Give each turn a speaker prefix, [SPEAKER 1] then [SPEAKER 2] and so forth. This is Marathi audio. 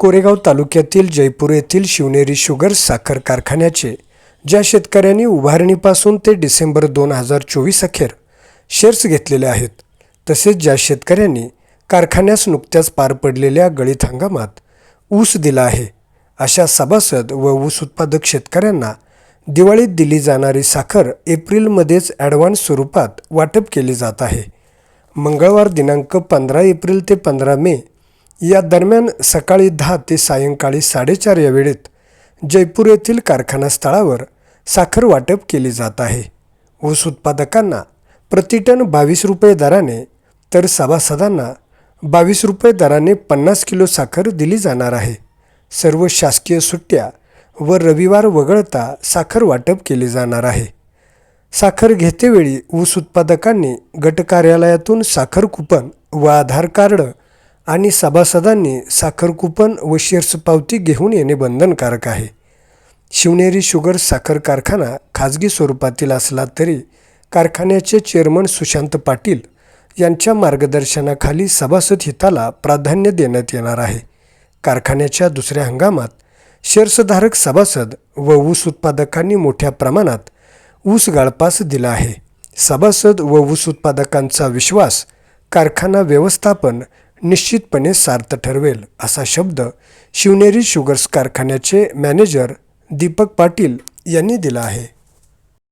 [SPEAKER 1] कोरेगाव तालुक्यातील जयपूर येथील शिवनेरी शुगर साखर कारखान्याचे ज्या शेतकऱ्यांनी उभारणीपासून ते डिसेंबर दोन हजार चोवीस अखेर शेअर्स घेतलेले आहेत तसेच ज्या शेतकऱ्यांनी कारखान्यास नुकत्याच पार पडलेल्या गळीत हंगामात ऊस दिला आहे अशा सभासद व ऊस उत्पादक शेतकऱ्यांना दिवाळीत दिली जाणारी साखर एप्रिलमध्येच ॲडव्हान्स स्वरूपात वाटप केली जात आहे. मंगळवार दिनांक पंधरा एप्रिल ते पंधरा मे या दरम्यान सकाळी दहा ते सायंकाळी साडेचार या वेळेत जयपूर येथील कारखाना स्थळावर साखर वाटप केली जात आहे. ऊस उत्पादकांना प्रतिटन बावीस रुपये दराने तर सभासदांना बावीस रुपये दराने पन्नास किलो साखर दिली जाणार आहे. सर्व शासकीय सुट्ट्या व रविवार वगळता साखर वाटप केले जाणार आहे. साखर घेतेवेळी ऊस उत्पादकांनी गट कार्यालयातून साखर कुपन व आधार कार्ड आणि सभासदांनी साखर कुपन व शेअर्स पावती घेऊन येणे बंधनकारक आहे. शिवनेरी शुगर साखर कारखाना खाजगी स्वरूपातील असला तरी कारखान्याचे चेअरमन सुशांत पाटील यांच्या मार्गदर्शनाखाली सभासद हिताला प्राधान्य देण्यात येणार आहे. कारखान्याच्या दुसऱ्या हंगामात शेअर्सधारक सभासद व ऊस उत्पादकांनी मोठ्या प्रमाणात ऊस गाळपास दिला आहे. सभासद व ऊस उत्पादकांचा विश्वास कारखाना व्यवस्थापन निश्चितपणे सार्थ ठरवेल असा शब्द शिवनेरी शुगर्स कारखान्याचे मॅनेजर दीपक पाटील यांनी दिला आहे.